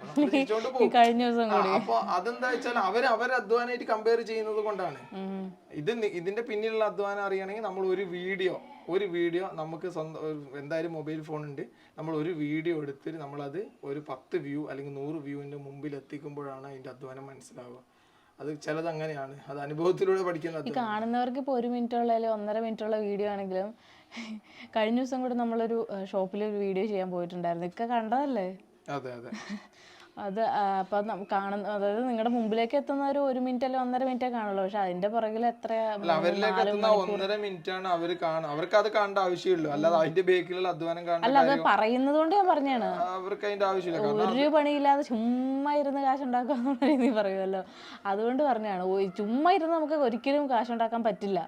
അപ്പോൾ അപ്പൊ അതെന്താ വെച്ചാൽ അവർ അവർ അധ്വാനമായിട്ട് കമ്പയർ ചെയ്യുന്നത് കൊണ്ടാണ്. ഇത് ഇതിന്റെ പിന്നിലുള്ള അധ്വാനം അറിയണമെങ്കിൽ നമ്മൾ ഒരു വീഡിയോ ഒരു വീഡിയോ നമുക്ക് സ്വന്തം എന്തായാലും മൊബൈൽ ഫോൺ ഉണ്ട്. നമ്മൾ ഒരു വീഡിയോ എടുത്തിട്ട് നമ്മളത് ഒരു പത്ത് വ്യൂ അല്ലെങ്കിൽ നൂറ് വ്യൂവിന്റെ മുമ്പിൽ എത്തിക്കുമ്പോഴാണ് അതിന്റെ അധ്വാനം മനസ്സിലാവുക. അത് ചിലത് അങ്ങനെയാണ് അത് അനുഭവത്തിലൂടെ പഠിക്കുന്ന ഈ കാണുന്നവർക്ക് ഇപ്പോൾ ഒരു മിനിറ്റുള്ള അല്ലെങ്കിൽ ഒന്നര മിനിറ്റുള്ള വീഡിയോ ആണെങ്കിലും കഴിഞ്ഞ ദിവസം കൂടെ നമ്മളൊരു ഷോപ്പിൽ ഒരു വീഡിയോ ചെയ്യാൻ പോയിട്ടുണ്ടായിരുന്നു. ഇക്ക കണ്ടതല്ലേ? അതെ അതെ. അത് അപ്പം നം- കാണുന്ന അതായത് നിങ്ങളുടെ മുമ്പിലേക്ക് എത്തുന്ന ഒരു ഒരു മിനിറ്റ് അല്ലെങ്കിൽ ഒന്നര മിനിറ്റേ കാണുള്ളൂ. പക്ഷെ അതിന്റെ പുറകിൽ എത്ര അല്ല അവരിലേക്ക് എത്തുന്ന ഒന്നര മിനിറ്റ് ആണ് അവർ കാണുക അവർക്ക് അത് കാണേണ്ട ആവശ്യമുള്ളൂ അല്ലാതെ അതിന്റെ ബേക്കിലുള്ള അധ്വാനം കാണേണ്ട അല്ല അത് പറയുന്നത് കൊണ്ട് ഞാൻ പറഞ്ഞാണ് അവർക്ക് അതിന്റെ ആവശ്യമില്ല. ഒരു പണിയില്ലാതെ ചുമ്മാ ഇരുന്ന് കാശുണ്ടാക്കുക രീതിയിൽ പറയുമല്ലോ. അതുകൊണ്ട് പറഞ്ഞാണ് ഓ, ചുമ്മാ ഇരുന്ന് നമുക്ക് ഒരിക്കലും കാശുണ്ടാക്കാൻ പറ്റില്ല.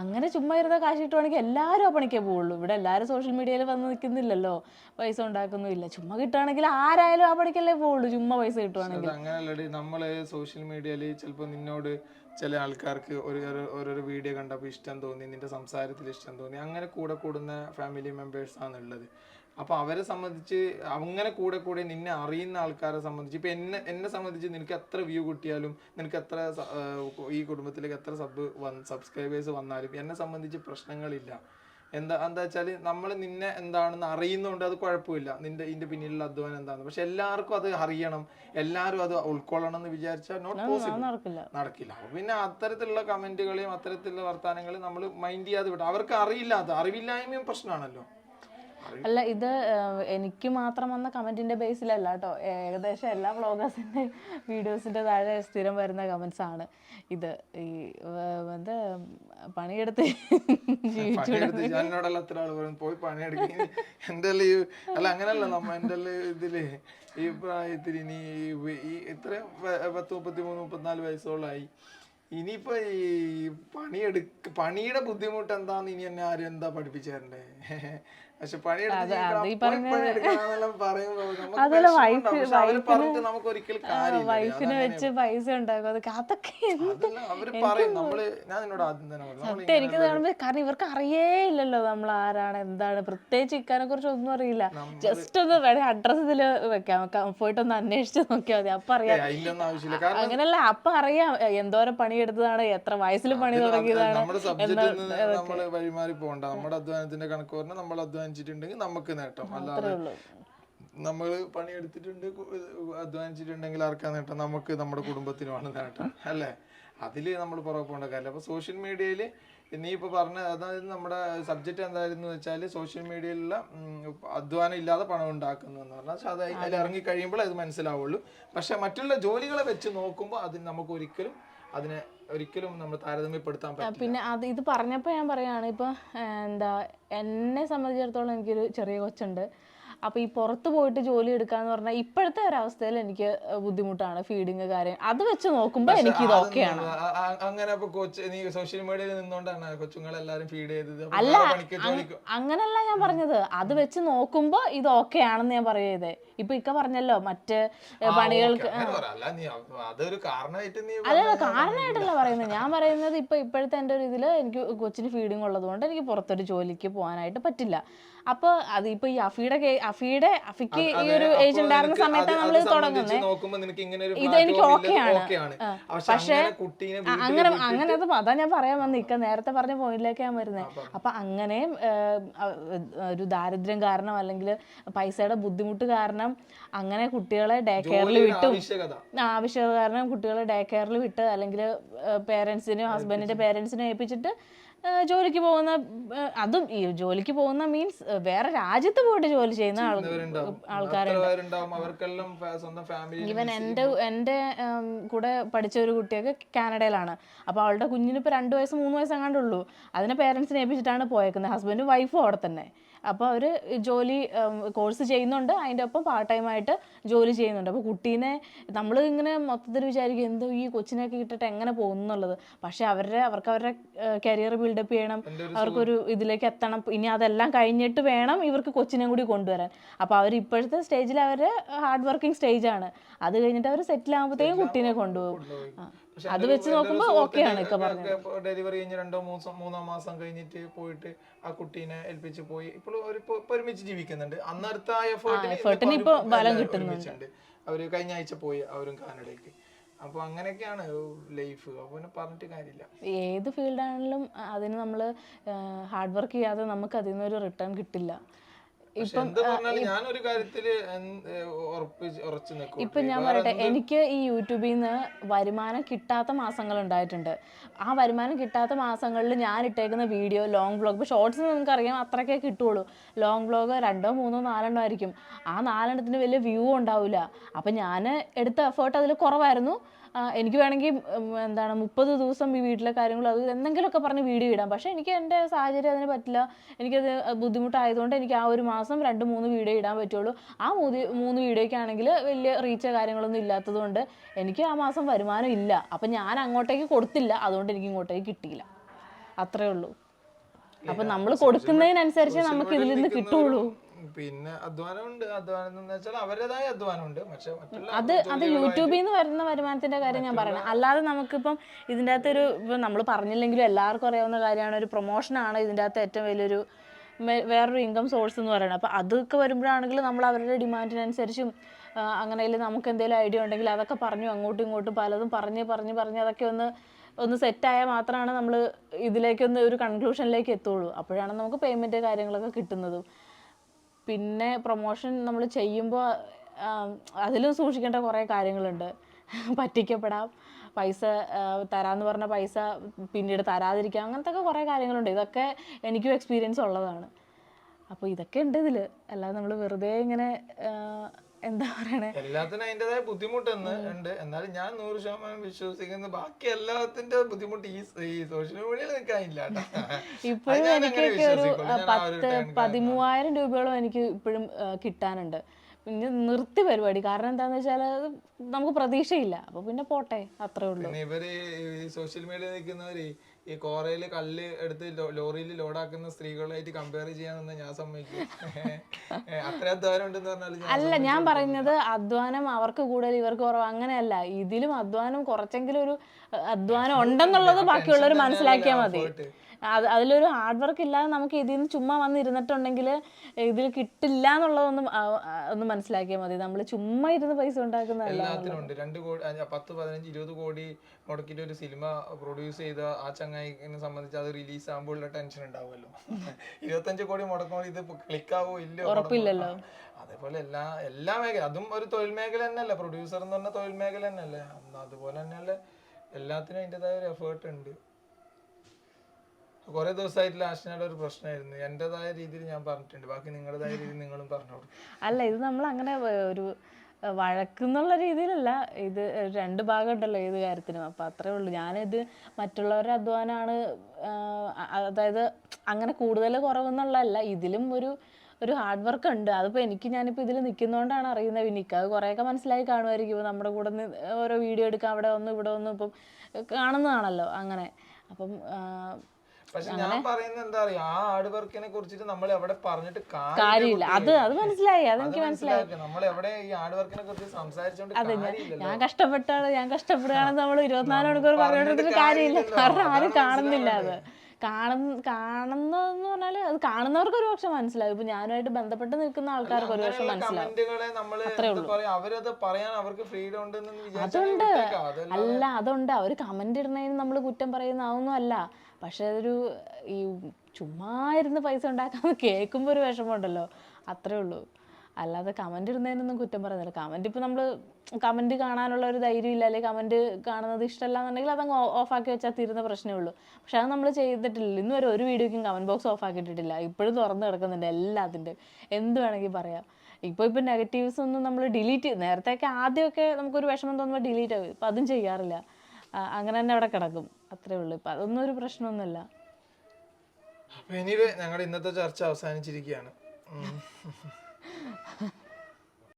അങ്ങനെ ചുമ്മാ ഇരുന്ന കാശ് കിട്ടുവാണെങ്കിൽ എല്ലാവരും ആ പണിക്കേ പോവുള്ളൂ. ഇവിടെ എല്ലാവരും സോഷ്യൽ മീഡിയയിൽ വന്ന് നിൽക്കുന്നില്ലല്ലോ. പൈസ ഉണ്ടാക്കുന്നില്ല ചുമ്മാ കിട്ടുവാണെങ്കിൽ ആരായാലും ആ പണിക്കല്ലേ പോവുള്ളൂ. ചുമ്മാ പൈസ കിട്ടുവാണെങ്കിൽ. അത് നമ്മൾ സോഷ്യൽ മീഡിയയിൽ ചിലപ്പോൾ നിന്നോട് ചില ആൾക്കാർക്ക് ഒരു ഓരോ ഓരോരോ വീഡിയോ കണ്ടപ്പോൾ ഇഷ്ടം തോന്നി. നിന്റെ സംസാരത്തിൽ ഇഷ്ടം തോന്നി. അങ്ങനെ കൂടെ കൂടുന്ന ഫാമിലി മെമ്പേഴ്സ് ആണുള്ളത്. അപ്പൊ അവരെ സംബന്ധിച്ച് അങ്ങനെ കൂടെ കൂടെ നിന്നെ അറിയുന്ന ആൾക്കാരെ സംബന്ധിച്ച് ഇപ്പൊ എന്നെ എന്നെ സംബന്ധിച്ച് നിനക്ക് എത്ര വ്യൂ കിട്ടിയാലും നിനക്ക് എത്ര ഈ കുടുംബത്തിലേക്ക് എത്ര സബ് സബ്സ്ക്രൈബേഴ്സ് വന്നാലും എന്നെ സംബന്ധിച്ച് പ്രശ്നങ്ങളില്ല. എന്താ എന്താ വെച്ചാൽ നമ്മൾ നിന്നെ എന്താണെന്ന് അറിയുന്നതുകൊണ്ട് അത് കുഴപ്പമില്ല. നിന്റെ ഇതിന്റെ പിന്നിലുള്ള അധ്വാനം എന്താണ് പക്ഷെ എല്ലാവർക്കും അത് അറിയണം. എല്ലാവരും അത് ഉൾക്കൊള്ളണം എന്ന് വിചാരിച്ചാൽ നോട്ട് പോസിബിൾ നടക്കില്ല. പിന്നെ അത്തരത്തിലുള്ള കമന്റുകളെയും അത്തരത്തിലുള്ള വർത്തമാനങ്ങളെയും നമ്മൾ മൈൻഡ് ചെയ്യാതെ വിടാം അവർക്ക് അറിയില്ലാത്ത അറിവില്ലായ്മയും പ്രശ്നമാണല്ലോ. അല്ല ഇത് എനിക്ക് മാത്രം വന്ന കമന്റിന്റെ ബേസിലല്ല കേട്ടോ ഏകദേശം എല്ലാ വ്ളോഗേഴ്സിന്റെ വീഡിയോസിന്റെ താഴെ സ്ഥിരം വരുന്ന കമന്റ്സ് ആണ് ഇത്. ഈ എന്ത് പണിയെടുത്ത് എന്നോടല്ല എത്ര ആൾ പറയും പോയി പണിയെടുക്കും. എന്റെ ഈ അല്ല അങ്ങനല്ല നമ്മ എന്റെ ഇതിൽ ഈ പ്രായത്തിൽ ഇനി ഈ ഇത്ര പത്ത് മുപ്പത്തി മൂന്ന് മുപ്പത്തിനാല് വയസ്സോളായി. ഇനിയിപ്പോ ഈ പണിയെടുക്ക പണിയുടെ ബുദ്ധിമുട്ട് എന്താന്ന് ഇനി എന്നെ ആരും എന്താ പഠിപ്പിച്ചു തരണ്ടേ? പക്ഷെ വൈഫിനെ വെച്ച് പൈസ ഉണ്ടാക്കും. അതൊക്കെ അതൊക്കെ സത്യം എനിക്ക് കാണുമ്പോ കാരണം ഇവർക്ക് അറിയേ ഇല്ലല്ലോ നമ്മൾ ആരാണ് എന്താണ്. പ്രത്യേകിച്ച് ഇക്കാനെ കുറിച്ച് ഒന്നും അറിയില്ല. ജസ്റ്റ് ഒന്ന് വേണേ അഡ്രസ് ഇതിൽ വെക്കാം. കംഫേർട്ട് ഒന്ന് അന്വേഷിച്ച് നോക്കിയാൽ മതി. അപ്പൊ അറിയാം. അങ്ങനല്ല അപ്പൊ അറിയാം. എന്തോരം പണിയെടുത്തതാണ് എത്ര വയസ്സിൽ പണി തുടങ്ങിയതാണ് നമ്മുടെ സബ്ജക്റ്റിൽ നമ്മൾ വഴിമാറി പോകണ്ട. നമ്മുടെ അധ്വാനത്തിന്റെ കണക്ക് പറഞ്ഞാൽ നമ്മൾ അധ്വാനിച്ചിട്ടുണ്ടെങ്കിൽ നമുക്ക് നേട്ടം. അല്ലാതെ. നമ്മൾ പണിയെടുത്തിട്ടുണ്ട് അധ്വാനിച്ചിട്ടുണ്ടെങ്കിൽ ആർക്കാ നേട്ടം? നമുക്ക് നമ്മുടെ കുടുംബത്തിനുമാണ് നേട്ടം അല്ലേ? അതിൽ നമ്മൾ പുറകെ പോകേണ്ട കാര്യമില്ല. അപ്പോൾ സോഷ്യൽ മീഡിയയിൽ നീ ഇപ്പൊ പറഞ്ഞ അതായത് നമ്മുടെ സബ്ജക്റ്റ് എന്തായിരുന്നു വെച്ചാൽ സോഷ്യൽ മീഡിയയിലുള്ള അധ്വാനം ഇല്ലാതെ പണം ഉണ്ടാക്കുന്നു എന്ന് പറഞ്ഞാൽ പക്ഷെ അത് അതിൽ ഇറങ്ങി കഴിയുമ്പോൾ അത് മനസ്സിലാവുള്ളൂ. പക്ഷെ മറ്റുള്ള ജോലികളെ വെച്ച് നോക്കുമ്പോൾ അതിന് നമുക്ക് ഒരിക്കലും അതിനെ ഒരിക്കലും നമ്മൾ താരതമ്യപ്പെടുത്താൻ പറ്റില്ല. പിന്നെ അത് ഇത് പറഞ്ഞപ്പോൾ ഞാൻ പറയാണ് ഇപ്പൊ ഏ, എന്താ എന്നെ സംബന്ധിച്ചിടത്തോളം എനിക്കൊരു ചെറിയ കൊച്ചുണ്ട്. അപ്പൊ ഈ പുറത്ത് പോയിട്ട് ജോലി എടുക്കാന്ന് പറഞ്ഞാൽ ഇപ്പോഴത്തെ ഒരവസ്ഥയിൽ എനിക്ക് ബുദ്ധിമുട്ടാണ് ഫീഡിങ് കാര്യം. അത് വെച്ച് നോക്കുമ്പോൾ എനിക്ക് ഇത് ഓക്കെയാണ്. അങ്ങനെ കൊച്ചു നീ സോഷ്യൽ മീഡിയയിൽ നിന്നുകൊണ്ടാണ് കൊച്ചുങ്ങളെല്ലാരും ഫീഡ് ചെയ്തത്. അല്ല, അങ്ങനല്ല ഞാൻ പറഞ്ഞത്. അത് വെച്ച് നോക്കുമ്പോൾ ഇത് ഓക്കെ ആണെന്ന് ഞാൻ പറയത് ഇപ്പൊ ഇക്ക പറഞ്ഞല്ലോ മറ്റ് പണികൾക്ക് അതെ കാരണമായിട്ടല്ല പറയുന്നത്. ഞാൻ പറയുന്നത് ഇപ്പൊ ഇപ്പോഴത്തെ എന്റെ ഒരു ഇതിൽ എനിക്ക് കൊച്ചിന് ഫീഡിങ് ഉള്ളത് കൊണ്ട് എനിക്ക് പുറത്തൊരു ജോലിക്ക് പോകാനായിട്ട് പറ്റില്ല. അപ്പൊ അത് ഇപ്പൊ ഈ അഫിയുടെ കേ- അഫിയുടെ അഫിക്ക് ഈ ഒരു ഏജ് ഉണ്ടായിരുന്ന സമയത്താണ് നമ്മൾ തുടങ്ങുന്നത് ഇത് എനിക്ക് ഓക്കെയാണ്. പക്ഷേ, അങ്ങനെ അങ്ങനെ അത് അതാ ഞാൻ പറയാൻ വന്ന. ഇക്ക നേരത്തെ പറഞ്ഞ പോയിന്റിലേക്ക് ഞാൻ വരുന്നത് അപ്പൊ അങ്ങനെയും ഒരു ദാരിദ്ര്യം കാരണം അല്ലെങ്കിൽ പൈസയുടെ ബുദ്ധിമുട്ട് കാരണം അങ്ങനെ കുട്ടികളെ ഡേ കെയറിൽ വിട്ടും. ആവശ്യകത. ആവശ്യം കാരണം കുട്ടികളെ ഡേ കെയറിൽ വിട്ട് അല്ലെങ്കിൽ പേരൻസിനും ഹസ്ബൻഡിന്റെ പേരൻസിനും ഏൽപ്പിച്ചിട്ട് ജോലിക്ക് പോകുന്ന അതും ഈ ജോലിക്ക് പോകുന്ന മീൻസ് വേറെ രാജ്യത്ത് പോയിട്ട് ജോലി ചെയ്യുന്ന. ആൾക്കാരുണ്ട്. ഈവൻ എന്റെ എന്റെ കൂടെ പഠിച്ച ഒരു കുട്ടിയൊക്കെ കാനഡയിലാണ്. അപ്പോൾ അവളുടെ കുഞ്ഞിന് ഇപ്പോൾ രണ്ട് വയസ്സ് മൂന്ന് വയസ്സ് എങ്ങാണ്ട് ഉള്ളൂ അതിനെ പേരൻസിനെ ഏൽപ്പിച്ചിട്ടാണ് പോയേക്കുന്നത്. ഹസ്ബൻഡും വൈഫും അവിടെ തന്നെ. അപ്പോൾ അവർ ജോലി കോഴ്സ് ചെയ്യുന്നുണ്ട്. അതിന്റെ ഒപ്പം പാർട്ട് ടൈം ആയിട്ട് ജോലി ചെയ്യുന്നുണ്ട്. അപ്പോൾ കുട്ടീനെ നമ്മൾ ഇങ്ങനെ മൊത്തത്തിൽ വിചാരിക്കും എന്തോ ഈ കൊച്ചിനൊക്കെ ഇട്ടിട്ട് എങ്ങനെ പോകുന്നു എന്നുള്ളത്. പക്ഷേ അവരുടെ അവർക്ക് അവരുടെ കരിയർ ബിൽഡപ്പ് ചെയ്യണം. അവർക്കൊരു ഇതിലേക്ക് എത്തണം. ഇനി അതെല്ലാം കഴിഞ്ഞിട്ട് വേണം ഇവർക്ക് കൊച്ചിനെയും കൂടി കൊണ്ടുവരാൻ. അപ്പോൾ അവർ ഇപ്പോഴത്തെ സ്റ്റേജിൽ അവർ ഹാർഡ് വർക്കിംഗ് സ്റ്റേജാണ് അത് കഴിഞ്ഞിട്ട് അവർ സെറ്റിൽ ആകുമ്പോഴത്തേക്കും കുട്ടീനെ കൊണ്ടുപോകും. അത് വെച്ച് നോക്കുമ്പോൾ സുഹൃത്തിന് ആണ് ഇക്ക പറഞ്ഞത്. ഡെലിവറി കഴിഞ്ഞ് രണ്ടോ മൂന്നോ മൂന്നോ മാസം കഴിഞ്ഞിട്ട് പോയിട്ട് ആ കുട്ടീനെ ഏൽപ്പിച്ച് പോയി. ഇപ്പോൾ ഒരു ഒരുമിച്ച് ജീവിക്കുന്നുണ്ട്. അന്നേരത്തെ ആ എഫേർട്ടിന് എഫേർട്ടിന് ഇപ്പൊ ബലം കിട്ടുന്നുണ്ട്. അവർ കഴിഞ്ഞ ആഴ്ച പോയി അവരും കാനഡയ്ക്ക്. അപ്പൊ അങ്ങനെയൊക്കെയാണ് ലൈഫ് അപ്പൊ പറഞ്ഞിട്ട് കാര്യമില്ല. ഏത് ഫീൽഡാണെങ്കിലും അതിന് നമ്മൾ ഹാർഡ് വർക്ക് ചെയ്യാതെ നമുക്ക് അതിൽ നിന്നൊരു റിട്ടേൺ കിട്ടില്ല. ഞാനൊരു കാര്യത്തിൽ ഇപ്പം ഞാൻ പറയട്ടെ എനിക്ക് ഈ യൂട്യൂബിൽ നിന്ന് വരുമാനം കിട്ടാത്ത മാസങ്ങൾ ഉണ്ടായിട്ടുണ്ട്. ആ വരുമാനം കിട്ടാത്ത മാസങ്ങളിൽ ഞാൻ ഇട്ടേക്കുന്ന വീഡിയോ ലോങ് ബ്ലോഗ് ഇപ്പോൾ ഷോർട്സ് നമുക്കറിയാം അത്രയ്ക്കേ കിട്ടുള്ളൂ. ലോങ് ബ്ലോഗ് രണ്ടോ മൂന്നോ നാലെണ്ണോ ആയിരിക്കും. ആ നാലെണ്ണത്തിന് വലിയ വ്യൂ ഉണ്ടാവില്ല. അപ്പം ഞാൻ എടുത്ത എഫേർട്ട് അതിൽ കുറവായിരുന്നു. എനിക്ക് വേണമെങ്കിൽ എന്താണ് മുപ്പത് ദിവസം ഈ വീട്ടിലെ കാര്യങ്ങൾ അത് എന്തെങ്കിലുമൊക്കെ പറഞ്ഞ് വീഡിയോ ഇടാം. പക്ഷേ എനിക്ക് എന്റെ സാഹചര്യം അതിന് പറ്റില്ല. എനിക്കത് ബുദ്ധിമുട്ടായതുകൊണ്ട് എനിക്ക് ആ ഒരു മാസം രണ്ട് മൂന്ന് വീഡിയോ ഇടാൻ പറ്റുള്ളൂ. ആ മൂന്ന് മൂന്ന് വീഡിയോയ്ക്കാണെങ്കിൽ വലിയ റീച്ച് കാര്യങ്ങളൊന്നും ഇല്ലാത്തതുകൊണ്ട് എനിക്ക് ആ മാസം വരുമാനം ഇല്ല. അപ്പം ഞാൻ അങ്ങോട്ടേക്ക് കൊടുത്തില്ല. അതുകൊണ്ട് എനിക്ക് ഇങ്ങോട്ടേക്ക് കിട്ടിയില്ല. അത്രേ ഉള്ളൂ. അപ്പം നമ്മൾ കൊടുക്കുന്നതിനനുസരിച്ച് നമുക്ക് ഇതിൽ നിന്ന് കിട്ടുള്ളൂ. പിന്നെ അധ്വാനമുണ്ട്. അധ്വാനം എന്ന് വെച്ചാൽ അവരുടേതായ അധ്വാനമുണ്ട്. പക്ഷെ അത് അത് യൂട്യൂബിൽ നിന്ന് വരുന്ന വരുമാനത്തിന്റെ കാര്യം ഞാൻ പറയണം. അല്ലാതെ നമുക്കിപ്പം ഇതിന്റെ അകത്ത് ഒരു നമ്മൾ പറഞ്ഞില്ലെങ്കിലും എല്ലാവർക്കും അറിയാവുന്ന കാര്യമാണ്. ഒരു പ്രൊമോഷനാണ് ഇതിന്റെ അകത്ത് ഏറ്റവും വലിയൊരു വേറൊരു ഇൻകം സോഴ്സ് എന്ന് പറയുന്നത് അപ്പോൾ അതൊക്കെ വരുമ്പോഴാണെങ്കിൽ നമ്മൾ അവരുടെ ഡിമാൻഡിനനുസരിച്ചും ആ, അങ്ങനെ അല്ലെങ്കിൽ നമുക്ക് എന്തെങ്കിലും ഐഡിയ ഉണ്ടെങ്കിൽ അതൊക്കെ പറഞ്ഞു അങ്ങോട്ടും ഇങ്ങോട്ടും പലതും പറഞ്ഞ് പറഞ്ഞ് പറഞ്ഞ് അതൊക്കെ ഒന്ന് ഒന്ന് സെറ്റായാൽ മാത്രമാണ് നമ്മൾ ഇതിലേക്കൊന്ന് ഒരു കൺക്ലൂഷനിലേക്ക് എത്തുള്ളൂ. അപ്പോഴാണ് നമുക്ക് പേയ്മെന്റ് കാര്യങ്ങളൊക്കെ കിട്ടുന്നതും. പിന്നെ പ്രൊമോഷൻ നമ്മൾ ചെയ്യുമ്പോൾ അതിലും സൂക്ഷിക്കേണ്ട കുറേ കാര്യങ്ങളുണ്ട്. പറ്റിക്കപ്പെടാം. പൈസ തരാമെന്ന് പറഞ്ഞ പൈസ പിന്നീട് തരാതിരിക്കാം. അങ്ങനത്തെ ഒക്കെ കുറേ കാര്യങ്ങളുണ്ട്. ഇതൊക്കെ എനിക്കും എക്സ്പീരിയൻസ് ഉള്ളതാണ്. അപ്പോൾ ഇതൊക്കെ ഉണ്ട് ഇതിൽ അല്ലാതെ നമ്മൾ വെറുതെ ഇങ്ങനെ എന്താ പറയണേ? എല്ലാത്തിനും അതിന്റെതായ ബുദ്ധിമുട്ട് ഉണ്ട്. എന്നാലും ഞാൻ നൂറ് ശതമാനം വിശ്വസിക്കുന്നത് ബാക്കി എല്ലാത്തിന്റെ ബുദ്ധിമുട്ട് ഈ സോഷ്യൽ മീഡിയയിൽ നിൽക്കാനില്ല. ഇപ്പോഴും എനിക്ക് എനിക്കൊക്കെ ഒരു പത്ത് പതിമൂവായിരം രൂപയോളം എനിക്ക് ഇപ്പോഴും കിട്ടാനുണ്ട്. പിന്നെ നിർത്തി പരിപാടി. കാരണം എന്താന്ന് വെച്ചാൽ നമുക്ക് പ്രതീക്ഷയില്ല. അപ്പൊ പിന്നെ പോട്ടെ അത്രേ ഉള്ളൂ. ഇവർ സോഷ്യൽ മീഡിയ നിൽക്കുന്നവര് ഈ കോറയിൽ കല്ല് എടുത്ത് ലോറിയിൽ ലോഡാക്കുന്ന സ്ത്രീകളായിട്ട് കമ്പയർ ചെയ്യാന്ന് ഞാൻ സമ്മതിക്കും അത്ര അധ്വാനം ഉണ്ടെന്ന് പറഞ്ഞാൽ അല്ല ഞാൻ പറയുന്നത് അധ്വാനം അവർക്ക് കൂടുതൽ ഇവർക്ക് കുറവ് അങ്ങനെയല്ല. ഇതിലും അധ്വാനം കുറച്ചെങ്കിലും ഒരു അധ്വാനം ഉണ്ടെന്നുള്ളത് ബാക്കിയുള്ളവർ മനസ്സിലാക്കിയാൽ മതി. അത് അതിലൊരു ഹാർഡ് വർക്ക് ഇല്ലാതെ നമുക്ക് ഇതിൽ നിന്ന് ചുമ്മാ വന്നിരുന്നിട്ടുണ്ടെങ്കിൽ ഇതിൽ കിട്ടില്ല എന്നുള്ളതൊന്നും ഒന്ന് മനസ്സിലാക്കിയാൽ മതി. നമ്മൾ ചുമ്മാ ഇരുന്ന് പൈസ ഉണ്ടാക്കുന്നതല്ല എല്ലാത്തിനും ഉണ്ട്. രണ്ട് കോടി പത്ത് പതിനഞ്ച് ഇരുപത് കോടി മുടക്കിയിട്ട് ഒരു സിനിമ പ്രൊഡ്യൂസ് ചെയ്ത ആ ചങ്ങായിനെ സംബന്ധിച്ച് അത് റിലീസ് ആകുമ്പോഴുള്ള ടെൻഷൻ ഉണ്ടാവുമല്ലോ. ഇരുപത്തഞ്ച് കോടി മുടക്കുമ്പോൾ ഇത് ക്ലിക്കാവോ ഇല്ലയോ ഉറപ്പില്ലല്ലോ. അതേപോലെ എല്ലാ എല്ലാ മേഖല അതും ഒരു തൊഴിൽ മേഖല തന്നെയല്ലേ. പ്രൊഡ്യൂസർ എന്ന് പറഞ്ഞ തൊഴിൽ മേഖല തന്നെയല്ലേ? അതുപോലെ തന്നെയല്ലേ? എല്ലാത്തിനും അതിന്റെതായ ഒരു എഫേർട്ട് ഉണ്ട്. കുറെ ദിവസമായിട്ട് ആശ്നയുടെ ഒരു പ്രശ്നമായിരുന്നു. എന്റെതായ രീതിയിൽ ഞാൻ പറഞ്ഞിട്ടുണ്ട്. ബാക്കി നിങ്ങളുടേതായ രീതിയിൽ നിങ്ങളും പറഞ്ഞോളൂ അല്ല ഇത് നമ്മൾ അങ്ങനെ ഒരു വഴക്കെന്നുള്ള രീതിയിലല്ല. ഇത് രണ്ട് ഭാഗം ഉണ്ടല്ലോ ഏത് കാര്യത്തിനും. അപ്പം അത്രേ ഉള്ളൂ. ഞാനിത് മറ്റുള്ളവരുടെ അധ്വാനമാണ് അതായത് അങ്ങനെ കൂടുതൽ കുറവെന്നുള്ളതല്ല. ഇതിലും ഒരു ഒരു ഹാർഡ് വർക്ക് ഉണ്ട്. അതിപ്പോൾ എനിക്ക് ഞാനിപ്പോൾ ഇതിൽ നിൽക്കുന്നതുകൊണ്ടാണ് അറിയുന്നത്. എനിക്ക് അത് കുറേയൊക്കെ മനസ്സിലായി കാണുമായിരിക്കും. നമ്മുടെ കൂടെ നിന്ന് ഓരോ വീഡിയോ എടുക്കാം അവിടെ ഒന്ന് ഇവിടെ ഒന്ന് ഇപ്പം കാണുന്നതാണല്ലോ അങ്ങനെ. അപ്പം പക്ഷെ ഞാൻ പറയുന്നത് എന്താ പറയാ ആ ഹാർഡ് വർക്കിനെ കുറിച്ചിട്ട് നമ്മൾ എവിടെ പറഞ്ഞിട്ട് കാര്യമില്ല. അത് അത് മനസ്സിലായി. അതെനിക്ക് മനസ്സിലായി. നമ്മൾ എവിടെ ഈ ഹാർഡ് വർക്കിനെ കുറിച്ച് സംസാരിച്ചോണ്ട് ഞാൻ കഷ്ടപ്പെട്ടാണ്. ഞാൻ കഷ്ടപ്പെടുകയാണെന്ന് നമ്മൾ ഇരുപത്തിനാല് മണിക്കൂർ പറഞ്ഞിട്ട് കാര്യമില്ല. കാരണം ആരും കാണുന്നില്ല അത്. കാണുന്ന കാണുന്നതെന്ന് പറഞ്ഞാൽ അത് കാണുന്നവർക്ക് ഒരു പക്ഷെ മനസ്സിലാവും. ഇപ്പൊ ഞാനുമായിട്ട് ബന്ധപ്പെട്ട് നിൽക്കുന്ന ആൾക്കാർക്ക് ഒരു പക്ഷെ മനസ്സിലാവും. അതുണ്ട്. അല്ല അതുണ്ട്. അവർ കമന്റ് ഇടുന്നതിന് നമ്മൾ കുറ്റം പറയുന്ന അതൊന്നും അല്ല. പക്ഷെ അതൊരു ഈ ചുമ്മാ ഇരുന്ന് പൈസ ഉണ്ടാക്കാന്ന് കേൾക്കുമ്പോൾ ഒരു വിഷമമുണ്ടല്ലോ. അത്രേ ഉള്ളൂ. അല്ലാതെ കമന്റ് ഇടുന്നതിനൊന്നും കുറ്റം പറയുന്നില്ല. കമന്റ് ഇപ്പൊ നമ്മൾ കമന്റ് കാണാനുള്ള ഒരു ധൈര്യം ഇല്ല അല്ലെങ്കിൽ കമന്റ് കാണുന്നത് ഇഷ്ടമല്ല എന്നുണ്ടെങ്കിൽ അതങ്ങ് ഓഫാക്കി വെച്ചാൽ തീരുന്ന പ്രശ്നമേ ഉള്ളൂ. പക്ഷെ അത് നമ്മൾ ചെയ്തിട്ടില്ല. ഇന്ന് വരെ ഒരു വീഡിയോയ്ക്കും കമന്റ് ബോക്സ് ഓഫ് ആക്കിയിട്ടില്ല ഇപ്പോഴും തുറന്ന് കിടക്കുന്നുണ്ട് എല്ലാത്തിന്റെ. എന്ത് വേണമെങ്കിൽ പറയാം. ഇപ്പോൾ ഇപ്പോൾ നെഗറ്റീവ്സ് ഒന്നും നമ്മൾ ഡിലീറ്റ് നേരത്തെയൊക്കെ ആദ്യമൊക്കെ നമുക്കൊരു വിഷമം തോന്നുമ്പോൾ ഡിലീറ്റ് ആകും. ഇപ്പം അതും ചെയ്യാറില്ല. അങ്ങനെ തന്നെ അവിടെ കിടക്കും. അത്രേ ഉള്ളൂ. ഇപ്പം അതൊന്നും ഒരു പ്രശ്നമൊന്നുമില്ല. അപ്പൊ എനിവേ ഞങ്ങളുടെ ഇന്നത്തെ ചർച്ച അവസാനിച്ചിരിക്കുകയാണ്.